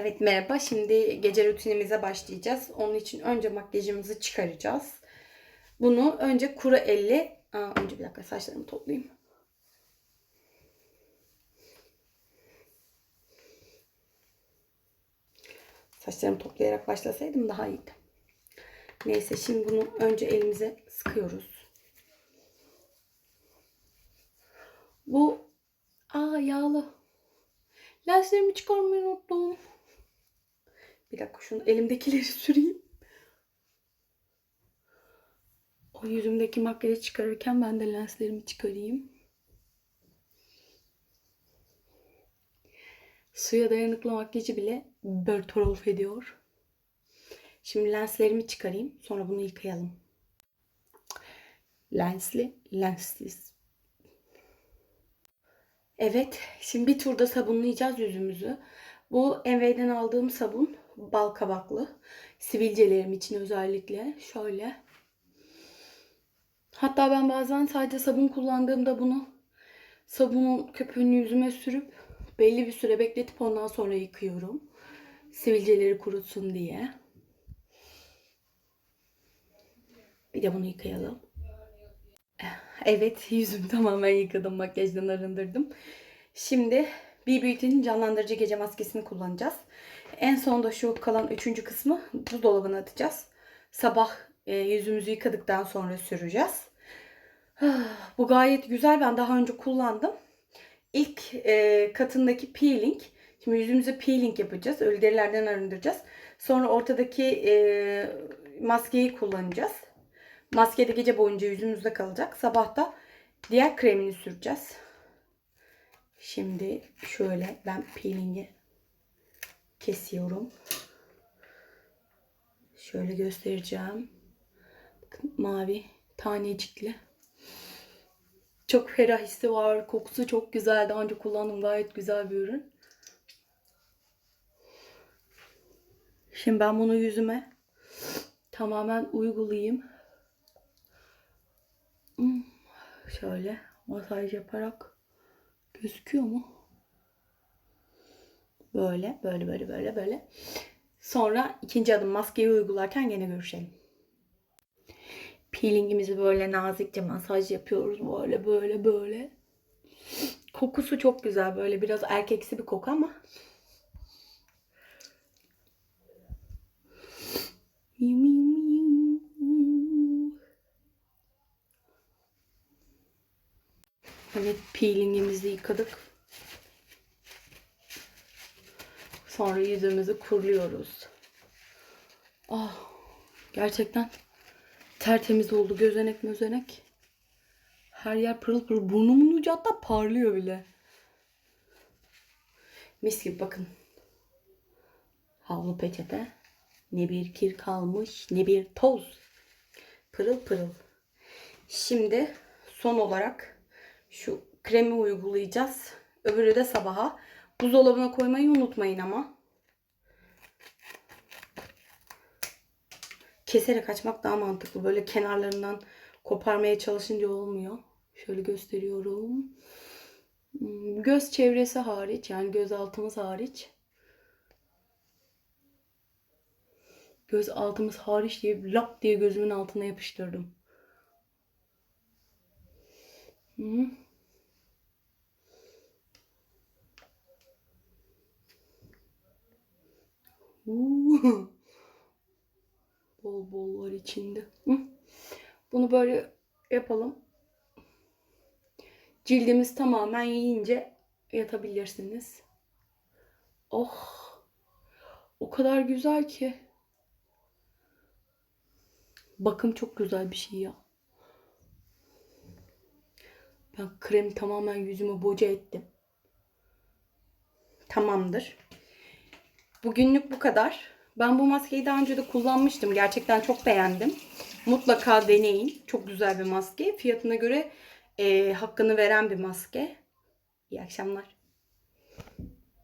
Evet merhaba. Şimdi gece rutinimize başlayacağız. Onun için önce makyajımızı çıkaracağız. Bunu önce kuru elle... Aa, önce bir dakika saçlarımı toplayayım. Saçlarımı toplayarak başlasaydım daha iyiydi. Neyse şimdi bunu önce elimize sıkıyoruz. Bu aa yağlı. Lenslerimi çıkarmayı unuttum. Bir dakika şunu elimdekileri süreyim. O yüzümdeki makyajı çıkarırken ben de lenslerimi çıkarayım. Suya dayanıklı makyajı bile bertaraf ediyor. Şimdi lenslerimi çıkarayım. Sonra bunu yıkayalım. Lensli, lenssiz. Evet, şimdi bir turda sabunlayacağız yüzümüzü. Bu Envey'den aldığım sabun bal kabaklı. Sivilcelerim için özellikle. Şöyle. Hatta ben bazen sadece sabun kullandığımda bunu sabunun köpüğünü yüzüme sürüp belli bir süre bekletip ondan sonra yıkıyorum. Sivilceleri kurutsun diye. Bir de bunu yıkayalım. Evet yüzümü tamamen yıkadım. Makyajdan arındırdım. Şimdi BB Beauty'nin canlandırıcı gece maskesini kullanacağız. En sonda şu kalan üçüncü kısmı buzdolabına atacağız. Sabah e, yüzümüzü yıkadıktan sonra süreceğiz. Bu gayet güzel. Ben daha önce kullandım. İlk e, katındaki peeling. Şimdi yüzümüze peeling yapacağız. Ölü derilerden arındıracağız. Sonra ortadaki e, maskeyi kullanacağız. Maske de gece boyunca yüzümüzde kalacak. Sabah da diğer kremini süreceğiz. Şimdi şöyle ben peelingi kesiyorum. Şöyle göstereceğim. Bakın mavi tanecikli. Çok ferah hissi var. Kokusu çok güzel. Daha önce kullandım. Gayet güzel bir ürün. Şimdi ben bunu yüzüme tamamen uygulayayım. Hmm, Şöyle masaj yaparak gözüküyor mu? Böyle, böyle, böyle, böyle, böyle. Sonra ikinci adım maskeyi uygularken gene görüşelim. Peelingimizi böyle nazikçe masaj yapıyoruz. Böyle, böyle, böyle. Kokusu çok güzel. Böyle biraz erkeksi bir koku ama. Yum, yum, yum. Evet peelingimizi yıkadık. Sonra yüzümüzü kuruluyoruz. Ah gerçekten tertemiz oldu gözenek mözenek. Her yer pırıl pırıl. Burnumun ucu hatta parlıyor bile. Mis gibi bakın. Havlu peçete. Ne bir kir kalmış ne bir toz. Pırıl pırıl. Şimdi son olarak şu kremi uygulayacağız. Öbürü de sabaha. Buzdolabına koymayı unutmayın ama. Keserek açmak daha mantıklı. Böyle kenarlarından koparmaya çalışınca olmuyor. Şöyle gösteriyorum. Hmm, Göz çevresi hariç yani göz altımız hariç. Göz altımız hariç diye lap diye gözümün altına yapıştırdım. Hı. Uuu. Bol bol var içinde. Bunu böyle yapalım. Cildimiz tamamen yiyince yatabilirsiniz. Oh. O kadar güzel ki. Bakım çok güzel bir şey ya. Ben kremi tamamen yüzüme boca ettim. Tamamdır. Bugünlük bu kadar. Ben bu maskeyi daha önce de kullanmıştım. Gerçekten çok beğendim. Mutlaka deneyin. Çok güzel bir maske. Fiyatına göre e, hakkını veren bir maske. İyi akşamlar.